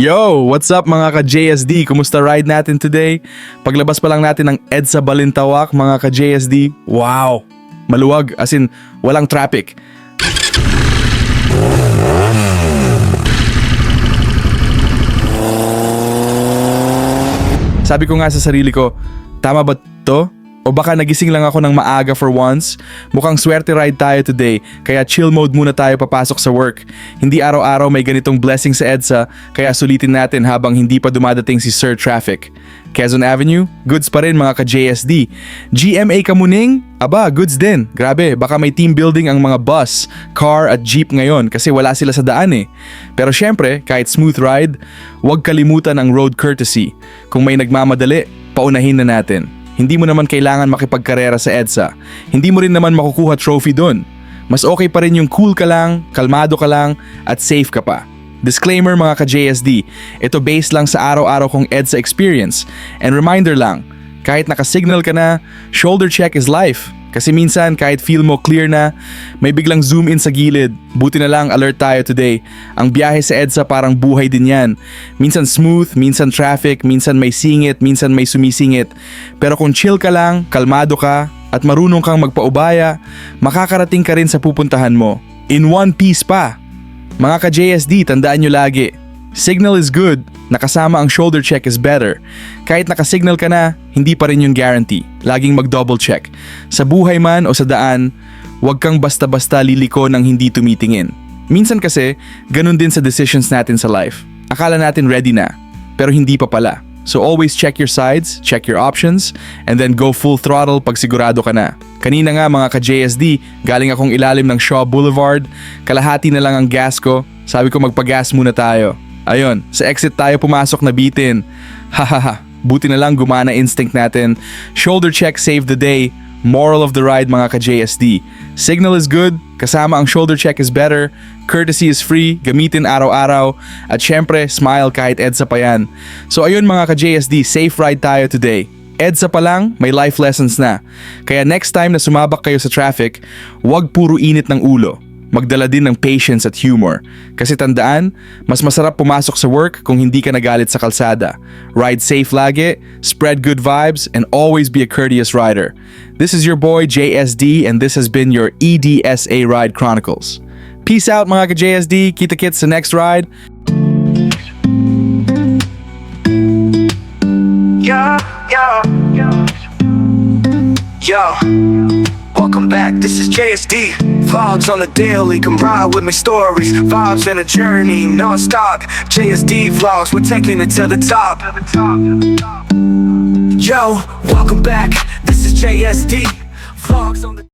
Yo! What's up mga ka-JSD? Kumusta ride natin today? Paglabas pa lang natin ng EDSA Balintawak mga ka-JSD, wow! Maluwag, as in, walang traffic. Sabi ko nga sa sarili ko, tama ba to? O baka nagising lang ako ng maaga for once? Mukhang swerte ride tayo today, kaya chill mode muna tayo papasok sa work. Hindi araw-araw may ganitong blessing sa EDSA, kaya sulitin natin habang hindi pa dumadating si Sir Traffic. Quezon Avenue, goods pa rin mga ka-JSD. GMA Kamuning, aba, goods din. Grabe, baka may team building ang mga bus, car at jeep ngayon kasi wala sila sa daan eh. Pero syempre, kahit smooth ride, huwag kalimutan ang road courtesy. Kung may nagmamadali, paunahin na natin. Hindi mo naman kailangan makipagkarera sa EDSA. Hindi mo rin naman makukuha trophy doon. Mas okay pa rin yung cool ka lang, kalmado ka lang, at safe ka pa. Disclaimer mga ka-JSD, ito based lang sa araw-araw kong EDSA experience. And reminder lang, kahit nakasignal ka na, shoulder check is life. Kasi minsan kahit feel mo clear na, may biglang zoom in sa gilid. Buti na lang alert tayo today. Ang biyahe sa EDSA parang buhay din yan. Minsan smooth, minsan traffic, minsan may singit, minsan may sumisingit. Pero kung chill ka lang, kalmado ka, at marunong kang magpaubaya, makakarating ka rin sa pupuntahan mo. In one piece pa. Mga ka-JSD, tandaan nyo lagi, signal is good, nakasama ang shoulder check is better. Kahit nakasignal ka na, hindi pa rin yung guarantee. Laging mag-double check. Sa buhay man o sa daan, huwag kang basta-basta liliko ng hindi tumitingin. Minsan kasi, ganun din sa decisions natin sa life. Akala natin ready na, pero hindi pa pala. So always check your sides, check your options, and then go full throttle pag sigurado ka na. Kanina nga mga ka-JSD, galing akong ilalim ng Shaw Boulevard, kalahati na lang ang gas ko, sabi ko magpagas muna tayo. Ayun, sa exit tayo pumasok na bitin. Hahaha, buti na lang gumana instinct natin. Shoulder check saved the day. Moral of the ride mga ka-JSD. Signal is good, kasama ang shoulder check is better, courtesy is free, gamitin araw-araw, at syempre, smile kahit EDSA pa yan. So ayun mga ka-JSD, safe ride tayo today. EDSA pa lang, may life lessons na. Kaya next time na sumabak kayo sa traffic, huwag puro init ng ulo. Magdala din ng patience at humor. Kasi tandaan, mas masarap pumasok sa work kung hindi ka nagalit sa kalsada. Ride safe lagi, spread good vibes, and always be a courteous rider. This is your boy JSD and this has been your EDSA Ride Chronicles. Peace out mga ka-JSD, kita-kits sa next ride. Yo, yo, yo. Back, this is JSD. Vlogs on the daily, come ride with me stories. Vibes in a journey, non-stop. JSD vlogs, we're taking it to the top. Yo, welcome back, this is JSD. Vlogs on the